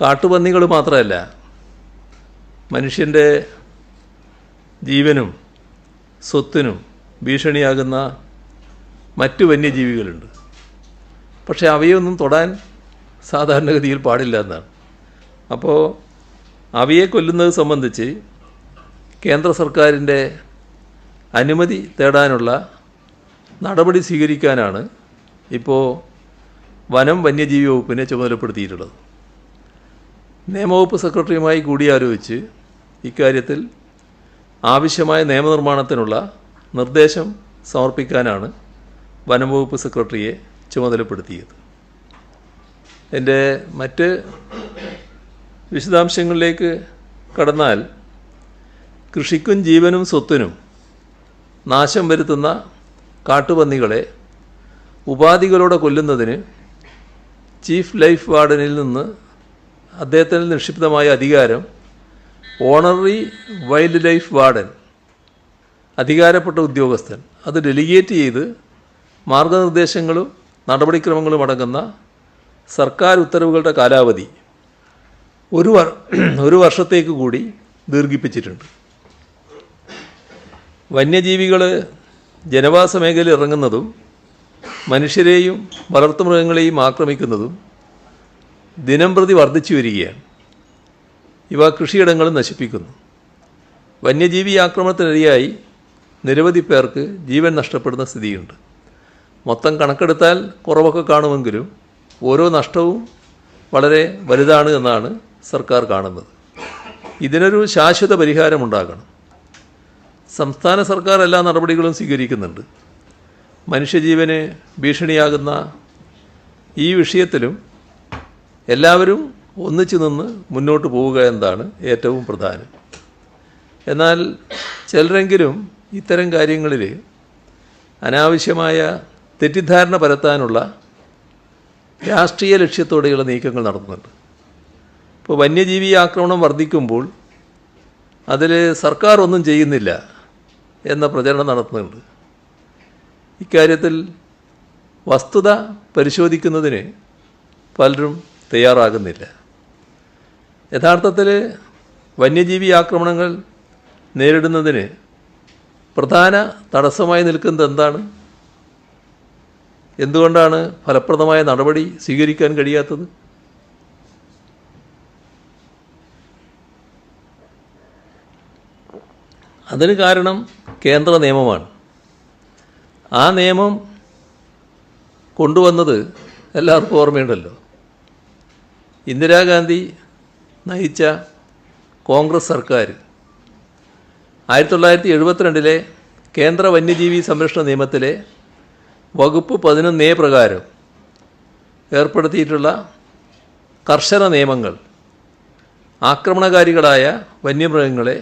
കാട്ടുപന്നികൾ മാത്രമല്ല മനുഷ്യന്റെ ജീവനും സ്വത്തിനും ഭീഷണിയാകുന്ന മറ്റു വന്യജീവികളുണ്ട്. പക്ഷേ അവയൊന്നും തൊടാൻ സാധാരണഗതിയിൽ പാടില്ല എന്നാണ്. അപ്പോൾ അവയെ കൊല്ലുന്നത് സംബന്ധിച്ച് കേന്ദ്ര സർക്കാരിന്റെ അനുമതി തേടാനുള്ള നടപടി സ്വീകരിക്കാനാണ് ഇപ്പോൾ വനം വന്യജീവി വകുപ്പിനെ ചുമതലപ്പെടുത്തിയിട്ടുള്ളത്. നിയമവകുപ്പ് സെക്രട്ടറിയുമായി കൂടിയാലോചിച്ച് ഇക്കാര്യത്തിൽ ആവശ്യമായ നിയമനിർമ്മാണത്തിനുള്ള നിർദ്ദേശം സമർപ്പിക്കാനാണ് വനംവകുപ്പ് സെക്രട്ടറിയെ ചുമതലപ്പെടുത്തിയത്. എന്റെ മറ്റ് വിശദാംശങ്ങളിലേക്ക് കടന്നാൽ കൃഷിക്കും ജീവനും സ്വത്തിനും നാശം വരുത്തുന്ന കാട്ടുപന്നികളെ ഉപാധികളോടെ കൊല്ലുന്നതിന് ചീഫ് ലൈഫ് വാർഡനിൽ നിന്ന് അദ്ദേഹത്തിന് നിക്ഷിപ്തമായ അധികാരം ഓണററി വൈൽഡ് ലൈഫ് വാർഡൻ അധികാരപ്പെട്ട ഉദ്യോഗസ്ഥൻ. അത് ഡെലിഗേറ്റ് ചെയ്ത് മാർഗനിർദ്ദേശങ്ങളും നടപടിക്രമങ്ങളും അടങ്ങുന്ന സർക്കാർ ഉത്തരവുകളുടെ കാലാവധി ഒരു ഒരു വർഷത്തേക്ക് കൂടി ദീർഘിപ്പിച്ചിട്ടുണ്ട്. വന്യജീവികൾ ജനവാസ മേഖലയിൽ ഇറങ്ങുന്നതും മനുഷ്യരെയും വളർത്തുമൃഗങ്ങളെയും ആക്രമിക്കുന്നതും ദിനം പ്രതി വർദ്ധിച്ചു വരികയാണ്. ഇവ കൃഷിയിടങ്ങളും നശിപ്പിക്കുന്നു. വന്യജീവി ആക്രമണത്തിനിരയായി നിരവധി പേർക്ക് ജീവൻ നഷ്ടപ്പെടുന്ന സ്ഥിതിയുണ്ട്. മൊത്തം കണക്കെടുത്താൽ കുറവൊക്കെ കാണുമെങ്കിലും ഓരോ നഷ്ടവും വളരെ വലുതാണ് എന്നാണ് സർക്കാർ കാണുന്നത്. ഇതിനൊരു ശാശ്വത പരിഹാരമുണ്ടാകണം. സംസ്ഥാന സർക്കാർ എല്ലാ നടപടികളും സ്വീകരിക്കുന്നുണ്ട്. മനുഷ്യജീവന് ഭീഷണിയാകുന്ന ഈ വിഷയത്തിലും എല്ലാവരും ഒന്നിച്ചു നിന്ന് മുന്നോട്ട് പോവുക എന്നതാണ് ഏറ്റവും പ്രധാനം. എന്നാൽ ചിലരെങ്കിലും ഇത്തരം കാര്യങ്ങളിൽ അനാവശ്യമായ തെറ്റിദ്ധാരണ പരത്താനുള്ള രാഷ്ട്രീയ ലക്ഷ്യത്തോടെയുള്ള നീക്കങ്ങൾ നടത്തുന്നുണ്ട്. ഇപ്പോൾ വന്യജീവി ആക്രമണം വർദ്ധിക്കുമ്പോൾ അതിൽ സർക്കാർ ഒന്നും ചെയ്യുന്നില്ല എന്ന പ്രചരണം നടത്തുന്നുണ്ട്. ഇക്കാര്യത്തിൽ വസ്തുത പരിശോധിക്കുന്നതിന് പലരും തയ്യാറാകുന്നില്ല. യഥാർത്ഥത്തിൽ വന്യജീവി ആക്രമണങ്ങൾ നേരിടുന്നതിന് പ്രധാന തടസ്സമായി നിൽക്കുന്നത് എന്താണ്? എന്തുകൊണ്ടാണ് ഫലപ്രദമായ നടപടി സ്വീകരിക്കാൻ കഴിയാത്തത്? അതിന് കാരണം കേന്ദ്ര നിയമമാണ്. ആ നിയമം കൊണ്ടുവന്നത് എല്ലാവർക്കും ഓർമ്മയുണ്ടല്ലോ. ഇന്ദിരാഗാന്ധി നയിച്ച കോൺഗ്രസ് സർക്കാർ ആയിരത്തി തൊള്ളായിരത്തി എഴുപത്തിരണ്ടിലെ കേന്ദ്ര വന്യജീവി സംരക്ഷണ നിയമത്തിലെ വകുപ്പ് പതിനൊന്ന് എ പ്രകാരം ഏർപ്പെടുത്തിയിട്ടുള്ള കർശന നിയമങ്ങൾ ആക്രമണകാരികളായ വന്യമൃഗങ്ങളെ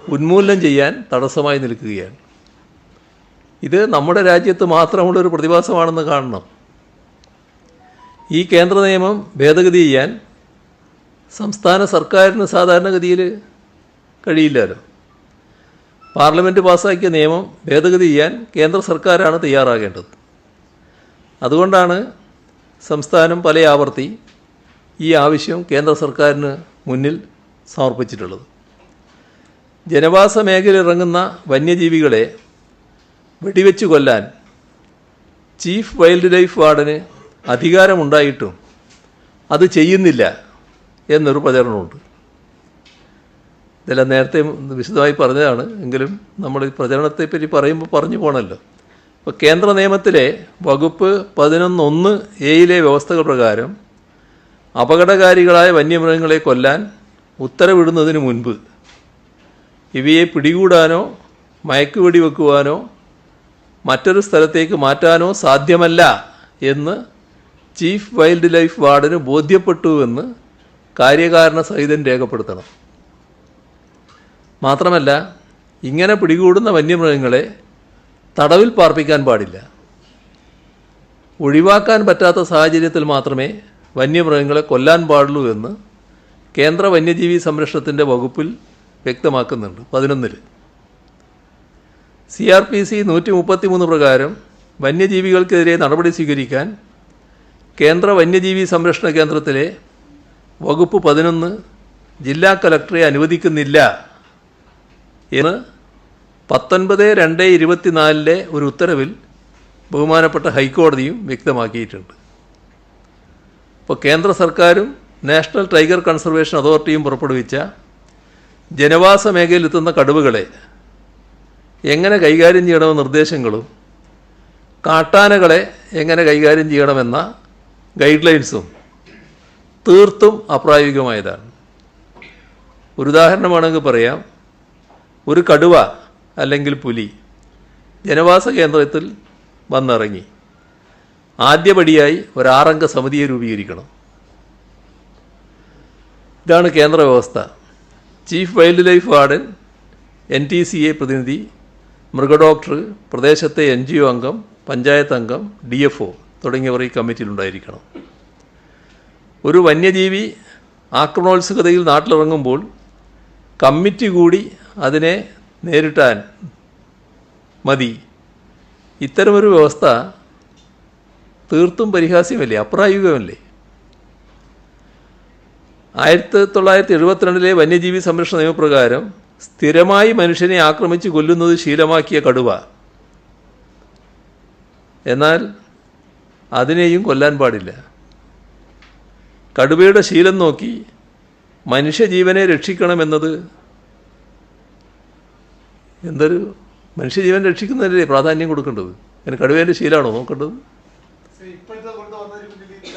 ഉന്മൂലനം ചെയ്യാൻ തടസ്സമായി നിൽക്കുകയാണ്. ഇത് നമ്മുടെ രാജ്യത്ത് മാത്രമുള്ളൊരു പ്രതിഭാസമാണെന്ന് കാണണം. ഈ കേന്ദ്ര നിയമം ഭേദഗതി ചെയ്യാൻ സംസ്ഥാന സർക്കാരിന് സാധാരണഗതിയിൽ കഴിയില്ലല്ലോ പാർലമെന്റ് പാസ്സാക്കിയ നിയമം ഭേദഗതി ചെയ്യാൻ കേന്ദ്ര സർക്കാരാണ് തയ്യാറാകേണ്ടത്. അതുകൊണ്ടാണ് സംസ്ഥാനം പല ആവർത്തി ഈ ആവശ്യം കേന്ദ്ര സർക്കാരിന് മുന്നിൽ സമർപ്പിച്ചിട്ടുള്ളത്. ജനവാസ മേഖല ഇറങ്ങുന്ന വന്യജീവികളെ വെടിവെച്ച് കൊല്ലാൻ ചീഫ് വൈൽഡ് ലൈഫ് വാർഡന് അധികാരമുണ്ടായിട്ടും അത് ചെയ്യുന്നില്ല എന്നൊരു പ്രചരണമുണ്ട്. ഇതെല്ലാം നേരത്തെ വിശദമായി പറഞ്ഞതാണ്. എങ്കിലും നമ്മൾ ഈ പ്രചരണത്തെപ്പറ്റി പറയുമ്പോൾ പറഞ്ഞു പോകണമല്ലോ ഇപ്പോൾ കേന്ദ്ര നിയമത്തിലെ വകുപ്പ് പതിനൊന്നൊന്ന് എയിലെ വ്യവസ്ഥകൾ പ്രകാരം അപകടകാരികളായ വന്യമൃഗങ്ങളെ കൊല്ലാൻ ഉത്തരവിടുന്നതിന് മുൻപ് ഇവയെ പിടികൂടാനോ മയക്കുവെടി വെക്കുവാനോ മറ്റൊരു സ്ഥലത്തേക്ക് മാറ്റാനോ സാധ്യമല്ല എന്ന് ചീഫ് വൈൽഡ് ലൈഫ് വാർഡന് ബോധ്യപ്പെട്ടുവെന്ന് കാര്യകാരണ സഹിതം രേഖപ്പെടുത്തണം. മാത്രമല്ല ഇങ്ങനെ പിടികൂടുന്ന വന്യമൃഗങ്ങളെ തടവിൽ പാർപ്പിക്കാൻ പാടില്ല. ഒഴിവാക്കാൻ പറ്റാത്ത സാഹചര്യത്തിൽ മാത്രമേ വന്യമൃഗങ്ങളെ കൊല്ലാൻ പാടുള്ളൂ എന്ന് കേന്ദ്ര വന്യജീവി സംരക്ഷണത്തിന്റെ വകുപ്പിൽ വ്യക്തമാക്കുന്നുണ്ട് പതിനൊന്നിൽ സി ആർ പി സി നൂറ്റി മുപ്പത്തി മൂന്ന് പ്രകാരം വന്യജീവികൾക്കെതിരെ നടപടി സ്വീകരിക്കാൻ കേന്ദ്ര വന്യജീവി സംരക്ഷണ കേന്ദ്രത്തിലെ വകുപ്പ് പതിനൊന്ന് ജില്ലാ കലക്ടറെ അനുവദിക്കുന്നില്ല എന്ന് പത്തൊൻപത് രണ്ട് ഇരുപത്തിനാലിലെ ഒരു ഉത്തരവിൽ ബഹുമാനപ്പെട്ട ഹൈക്കോടതിയും വ്യക്തമാക്കിയിട്ടുണ്ട്. ഇപ്പോൾ കേന്ദ്ര സർക്കാരും നാഷണൽ ടൈഗർ കൺസർവേഷൻ അതോറിറ്റിയും പുറപ്പെടുവിച്ച ജനവാസ മേഖലയിലെത്തുന്ന കടുവകളെ എങ്ങനെ കൈകാര്യം ചെയ്യണമെന്ന നിർദ്ദേശങ്ങളും കാട്ടാനകളെ എങ്ങനെ കൈകാര്യം ചെയ്യണമെന്ന ഗൈഡ് ലൈൻസും തീർത്തും അപ്രായോഗികമായതാണ്. ഒരു ഉദാഹരണം വേണമെങ്കിൽ പറയാം ഒരു കടുവ അല്ലെങ്കിൽ പുലി ജനവാസ കേന്ദ്രത്തിൽ വന്നിറങ്ങി. ആദ്യപടിയായി ഒരാറംഗ സമിതിയെ രൂപീകരിക്കണം. ഇതാണ് കേന്ദ്ര വ്യവസ്ഥ. Chief wild life warden N T C A പ്രതിനിധി മൃഗഡോക്ടർ പ്രദേശത്തെ എൻ ജി ഒ അംഗം പഞ്ചായത്ത് അംഗം ഡി എഫ് ഒ. തുടങ്ങിയവർ ഈ കമ്മിറ്റിയിലുണ്ടായിരിക്കണം ഒരു വന്യജീവി ആക്രമണോത്സുകതയിൽ നാട്ടിലിറങ്ങുമ്പോൾ കമ്മിറ്റി കൂടി അതിനെ നേരിട്ടാൻ മതി. ഇത്തരമൊരു വ്യവസ്ഥ തീർത്തും പരിഹാസ്യമല്ലേ? അപ്രായോഗികമല്ലേ? ആയിരത്തി തൊള്ളായിരത്തി എഴുപത്തിരണ്ടിലെ വന്യജീവി സംരക്ഷണ നിയമപ്രകാരം സ്ഥിരമായി മനുഷ്യനെ ആക്രമിച്ച് കൊല്ലുന്നത് ശീലമാക്കിയ കടുവ. എന്നാൽ അതിനെയും കൊല്ലാൻ പാടില്ല. കടുവയുടെ ശീലം നോക്കി മനുഷ്യജീവനെ രക്ഷിക്കണമെന്നത് എന്തൊരു മനുഷ്യജീവൻ രക്ഷിക്കുന്നതിനല്ലേ പ്രാധാന്യം കൊടുക്കേണ്ടത്? അതിന് കടുവേന്റെ ശീലമാണോ നോക്കേണ്ടത്? ഇപ്പോഴത്തെ